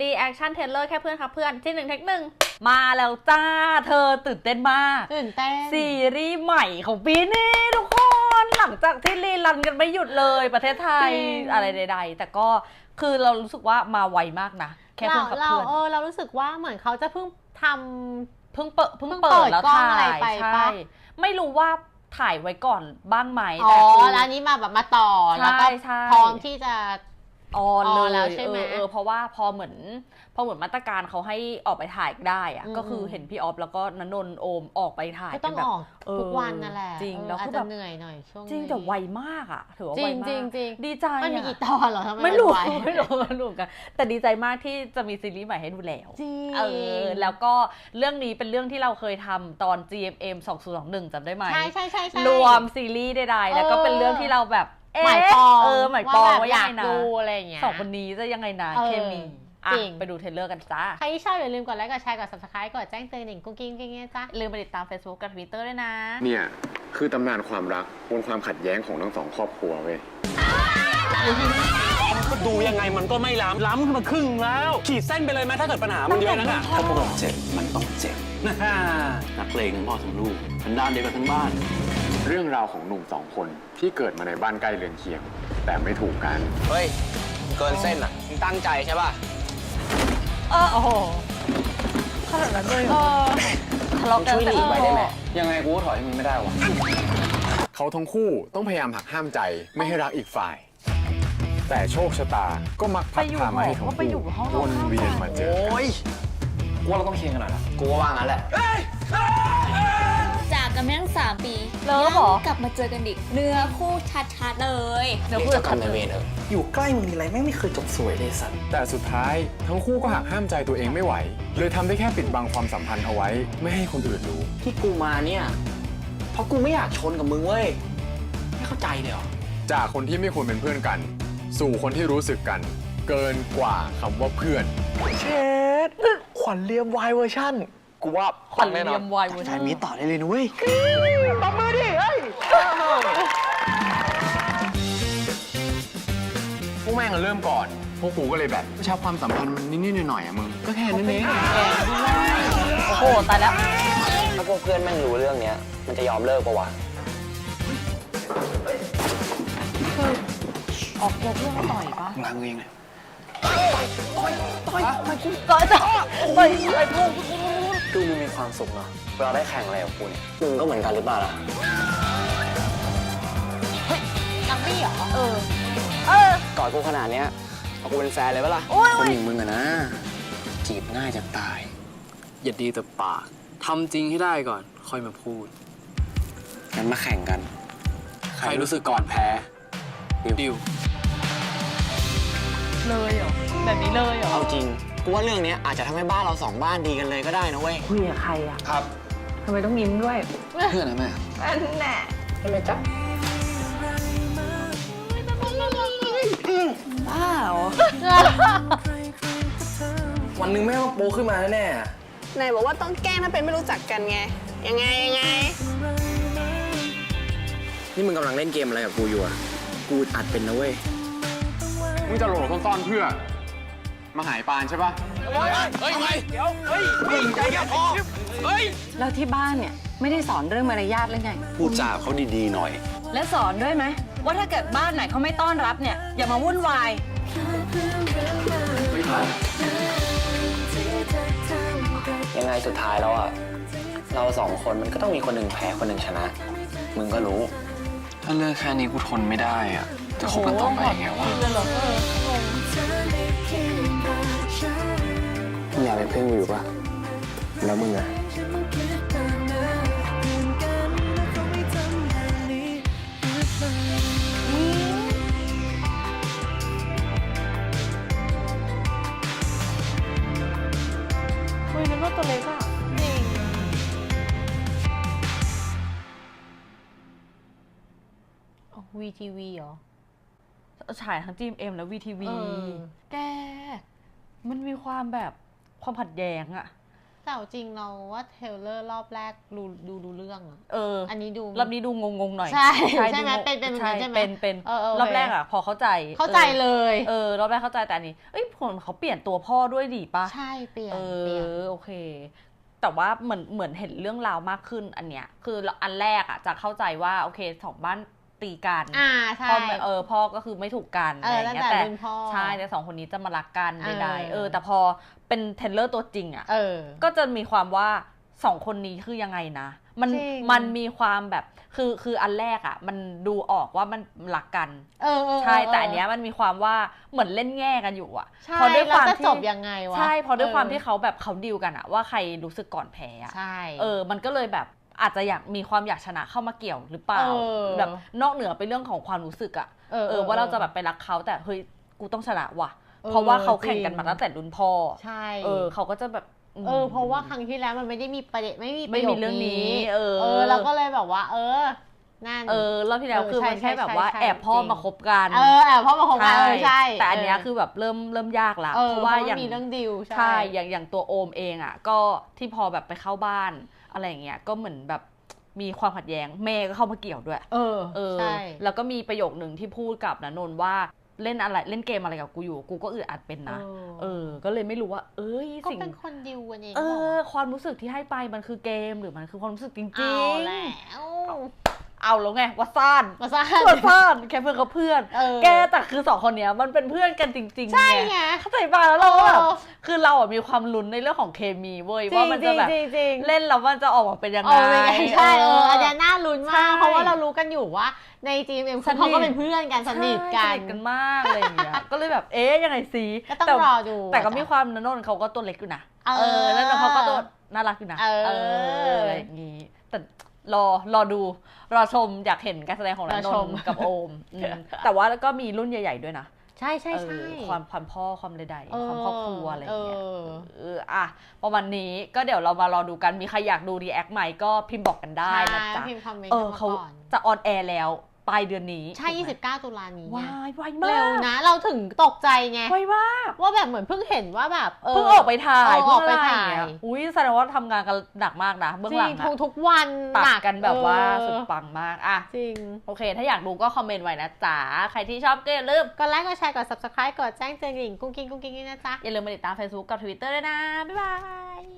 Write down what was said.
รีแอคชั่นเทเลอร์แค่เพื่อนครับเพื่อนที่หนึ่งเทคหนึ่งมาแล้วจ้า เธอตื่นเต้นมากตื่นเต้นซีรีส์ใหม่ของปีนี้ทุกคน หลังจากที่รีรันกันไม่หยุดเลยประเทศไทยจริงอะไรใด ๆ แต่ก็คือเรารู้สึกว่ามาไวมากนะ แค่เราเพื่อนกับเราเพื่อนเออเรารู้สึกว่าเหมือนเขาจะเพิ่งทำเพิ่งเปิดเพิ่งเพิ่งเปิเปิดดแล้วกล้องถ่าอะไรยไปใช่ปะไม่รู้ว่าถ่ายไว้ก่อนบ้างไหมอ๋อแต่คือแล้วอันนี้มาแบบมาต่อแล้วก็ใช่ใช่พร้อมที่จะ ออนอเลอนยแล้วใช่ไหม เออเออเพราะว่าพอเหมือน พอเหมือนมาตรการเขาให้ออกไปถ่ายได้อะอืม ก็คือเห็นพี่ออฟแล้วก็นนนท์โอมออกไปถ่ายก็ต้องเป็นแบบ ออกเออทุกวันนั่นแหละจริงเออแล้วอาจคือจะแบบเหนื่อยหน่อยช่วงจริงนี้แต่ไวมากอะถือว่าจริไวงมากจริงจริงดีใจมันมีอะกี่ตอนเหรอทำไมไม่รู้นวไม่รู้ไม่รู้เหมือนกัน แต่ดีใจมากที่จะมีซีรีส์ใหม่ให้ดูแล้ว จริงเออแล้วก็เรื่องนี้เป็นเรื่องที่เราเคยทำตอน GMM 2021จำได้ไหม ใช่ใช่ใช่ใช่ รวมซีรีส์ใดๆแล้วก็เป็นเรื่องที่เราแบบ เอ๊ะหมายปองเออหมายปองแบบว่าอยังยากไงนะดูอะไรอย่างเงี้ย สองคนนี้จะยังไงนะเออเคมีอะจริง ไปดูเทรลเลอร์กันจ้า ใครที่ชอบอย่าลืมกดไลค์กดแชร์กด subscribe กดแจ้งเตือนหนิงกุ๊กกิ๊งกิ๊งกิ๊งจ้าลืมไปติดตาม Facebook กับ Twitter ด้วยนะ เนี่ยคือตำนานความรักบนความขัดแย้งของทั้งสองครอบครัวเว้ย ก็ดูยังไงมันก็ไม่ล้ำล้ำขึ้นมาครึ่งแล้ว ขีดเส้นไปเลยไหมถ้าเกิดปัญหามันเยอะนักอะถ้าพวกเราเจ็บ มันต้องเจ็บน่านักเลงทั้งพ่อทั้งลูกสันดานเดียวกันทั้งบ้าน เรื่องราวของหนุ่มสองคนที่เกิดมาในบ้านใกล้เรือนเคียง แต่ไม่ถูกกัน เฮ้ย เกินเส้นอะมึงตั้งใจใช่ป่ะเออโอ้โหขนาดนั้นเลยเหรอทะเลาะกันช่วยหลีกไว้ได้ไหมแต่ยังไงกูก็ถอยให้มึงไม่ได้วะเขาทั้งคู่ต้องพยายามหักห้ามใจไม่ให้รักอีกฝ่าย แต่โชคชะตาก็มักไปพัดอยู่พาหมาอให้ทั้งก็ไปอยู่ห้องคู่วนเวียนมาเจอกันโอ้ยกูว่าเราต้องเคลียร์กันหน่อยละกูว่าว่างั้นแหละจา กกันมาตั้งสามปีเลิกเหรอกลับมาเจอกันอีกเนื้อคู่ชัดๆเลยเดี๋ยวเรียพูกดเจ้ากรรมนายเวรเถอะอยู่ใกล้มึงทีไรแม่งไม่เคยจบสวยเลยสัตว์แต่สุดท้ายทั้งคู่ก็หักห้ามใจตัวเองไม่ไหว เลยทำได้แค่ปิดบังความสัมพันธ์เอาไว้ ไม่ให้คนอื่นรู้ ที่กูมาเนี่ย เพราะกูไม่อยากชนกับมึงเว้ย ไม่เข้าใจเลยเหรอ จากคนที่ไม่ควรเป็นเพื่อนกัน สู่คนที่รู้สึกกัน เกินกว่าคำว่าเพื่อน เชดขวัญเรียมวายเวอร์ชั่น กูว่าขวัญเรียมวายเวอร์ชัใช่นมีต่อได้เลยนุ้ยพวกแม่งอะเริ่มก่อน พวกกูก็เลยแบบชอบความสัมพันธ์มันนิดๆหน่อยๆอะมึง ก็แค่นั้นเองโอ้โหตายแล้ว ถ้าพวกเพื่อนแม่งรู้เรื่องเนี้ย มันจะยอมเลิกปะวะออกตัวเพื่อนก็ต่อยปะมึงทำมึงเองเลยต่อย ต่อยต่อยไอ้พวก ดูมึงมีความสุขเนาะเวลาได้แข่งอะไรกับกูเนี่ยมึงก็เหมือนกันหรือเปล่าล่ะนักบี้เหรอ เออ เออ กอดกูขนาดเนี้ยเอากูเป็นแฟนเลยปะล่ะโอ้ย คนอย่างมึงอะนะ จีบง่ายจะตาย อย่าดีแต่ปากทำจริงให้ได้ก่อน ค่อยมาพูด งั้นมาแข่งกัน ใครรู้สึกก่อนแพ้ ดิวเลยเหรอ แบบนี้เลยเหรอ เอาจริง กูว่าเรื่องเนี้ยอาจจะทำให้บ้านเราสองบ้านดีกันเลยก็ได้นะเว้ย คุยกับใครอะครับ ทำไมต้องยิ้มด้วยเพื่อนนะแม่ อันแน่ใช่ไหมจ๊ะบ้าเหรอวันหนึ่งแม่งต้องโปขึ้นมาแน่ไหนบอกว่าต้องแกล้งถ้าเป็นไม่รู้จักกันไง ยังไงยังไงนี่มึงกำลังเล่นเกมอะไรกับกูอยู่อะกูอัดเป็นนะเว้ย มึงจะโหลดซ่อนๆเพื่อ มาหายปานใช่ปะแล้วที่บ้านเนี่ยไม่ได้สอนเรื่องมารยาทเลยไง พูดจาเขาดีๆหน่อย และสอนด้วยไหมว่าถ้าเกิดบ้านไหนเขาไม่ต้อนรับเนี่ยอย่ามาวุ่นวายยังไงสุดท้ายแล้วอะเราสองคนมันก็ต้องมีคนหนึ่งแพ้คนหนึ่งชนะ มึงก็รู้ ถ้าเลิกแค่นี้กูทนไม่ได้อะจะคบกันต่อไปยังไงวะ อยากเป็นเพื่อนกูอยู่ปะแล้วมึงอะคุยนึกว่าตัวเล็กอะจริงวีทีวีเหรอฉายทั้งจีมเอ็มและวีทีวีเออแก มันมีความแบบ ความขัดแย้งอะแต่เอาจริงเราว่าเทรลเลอร์รอบแรกดูดูดูเรื่องอะเอออันนี้ดูรอบนี้ดูงงๆหน่อยใช่ใช่ดูไหมงงเป็นเป็นเหมือนกันใช่ไหมเป็นเป็นเออเออโอเครอบแรกอะพอเข้าใจเข้าใจเลยเออรอบแรกเข้าใจแต่อันนี้เอ้ยผลเขาเปลี่ยนตัวพ่อด้วยดีปะใช่เปลี่ยนเอเปลี่ยนอโอเค แต่ว่าเหมือนเหมือนเห็นเรื่องราวมากขึ้นอันเนี้ยคืออันแรกอะจะเข้าใจว่าโอเคสองบ้าน ตีกันอ่าใช่ พ่อเออพ่อก็คือไม่ถูกกันเออะไรออย่างตั้งเงี้ยแต่แต่รุ่นพ่อใช่แต่สองคนนี้จะมารักกันเออใดๆเออ แต่พอเป็นเทรลเลอร์ตัวจริงอะเออก็จะมีความว่าสองคนนี้คือยังไงนะมันจริงมันมีความแบบคือคืออันแรกอะ มันดูออกว่ามันรักกัน เออเออใช่เออแต่อันเนี้ยมันมีความว่าเหมือนเล่นแง่กันอยู่อะใช่พอด้วยความแล้วจะที่จบยังไงวะใช่พอด้วยความเออที่เขาแบบเขาดิวกันอะว่าใครรู้สึกก่อนแพ้อะใช่เออ มันก็เลยแบบ อาจจะอยากมีความอยากชนะเข้ามาเกี่ยวหรือเปล่าเออแบบนอกเหนือไปเรื่องของความรู้สึกอะเออเออว่าเราจะแบบไปรักเขาแต่เฮ้ยกูต้องชนะว่ะ เออเพราะว่าเขาแข่งกันจริงมาตั้งแต่รุ่นพ่อใช่ เออเขาก็จะแบบม เออเพราะว่าครั้งที่แล้วมันไม่ได้มีประเด็นไม่มีประไม่โยมีคเรื่องนี้นี้เออ เออเราก็เลยแบบว่า เออ นั่น เออรอบที่แล้วเออคือใช่มันแค่ใช่แบบว่าใช่แอบพ่อจริง มาคบกันเออแอบพ่อมาคบกันเออใช่แต่อันเนี้ยเคือแบบเริ่มเริ่มยากละเออเพราะว่าเพราะว่าอย่าง มีเรื่องดิวใช่ ใช่ อย่างอย่างตัวโอมเองอะ ก็ที่พอแบบไปเข้าบ้าน อะไรอย่างเงี้ยก็เหมือนแบบมีความขัดแย้งแม่ก็เข้ามาเกี่ยวด้วย เออ เออ ใช่ แล้วก็มีประโยคหนึ่งที่พูดกับนนนท์ว่าเล่นอะไรเล่นเกมอะไรกับกูอยู่ กูก็อึดอัดเป็นนะ เออ ก็เลยไม่รู้ว่า เอ้ยก็สิ่ง เป็นคนดิวกันเองเอหรอความรู้สึกที่ให้ไปมันคือเกมหรือมันคือความรู้สึกจริงๆเอาแล้ว เอาแล้วไงว่าซ่านมาซ่าว่าซ่านแค่เพื่อนกับเพื่อน เออแกแต่คือสองคนเนี้ยมันเป็นเพื่อนกันจริงๆใช่ไงเข้าใจป่ะแล้วเราก็แบบเออ คือเราอะมีความลุ้นในเรื่องของเคมีเว้ยจริว่างมันจะแบบจริงจริงเล่นแล้วมันจะออกมาเป็นยังเอไง อเป็นไงใช่เอออันเนี้ยน่าลุ้นใช่มากเพราะว่าเรารู้กันอยู่ว่าใน GMM สนิท เขาก็เป็นเพื่อนกันสนิทกัใช่นสนิทกันมากอะไรอย่างเงี้ยก็เลยแบบเอ๊ยยังไงสิก็ต้องแต่รอดู แต่ก็อะมีความนนนท์เขาก็ตัวเล็กอยู่นะเออ แล้วนนท์เขาก็ตัวน่ารักอยู่นะเออ อะไรอย่างงี้แต่ รอรอดูรอชมอยากเห็นการแสดงของนรอนชม นท์กับโอมอืมแต่ว่าก็มีรุ่นใหญ่ ๆด้วยนะใช่ใช่ใช่เออความความพ่อความใดเออๆความครอบครัวอะไรอย่างเงี้ยเออเอออะประมาณนี้ก็เดี๋ยวเรามารอดูกันมีใครอยากดูรีแอคใหม่ก็พิมพ์บอกกันได้นะจ๊ะพิมพ์คอมเมนต์เออเข้าเขามาก่อน จะออนแอร์แล้ว ปลายเดือนนี้ใช่ถูกไหม29 ตุลานี้ไงวายไวมากเร็วนะ เราถึงตกใจไง ไวมากว่าแบบเหมือนเพิ่งเห็นว่าแบบเเพิ่งออกไปถ่ายเออออกไปเพิ่งะรถ่ายองเงี้อุ้ยแสดงว่าทำงานกันหนักมากนะเบื้องจริหลังงทุกอะทุกวันตัหดนักกันแบบว่าเออสุดปังมากอะจริง โอเค ถ้าอยากดูก็คอมเมนต์ไว้นะจ๊ะ ใครที่ชอบก็อย่าลืมกดไลค์กดแชร์กด subscribe กดแจ้งเตือนกริ่งกุ้งกิ้งกุ้งกิ้งด้วยนะจ๊ะอย่าลืมมาติดตาม Facebook กับ Twitter ด้วยนะบ๊ายบาย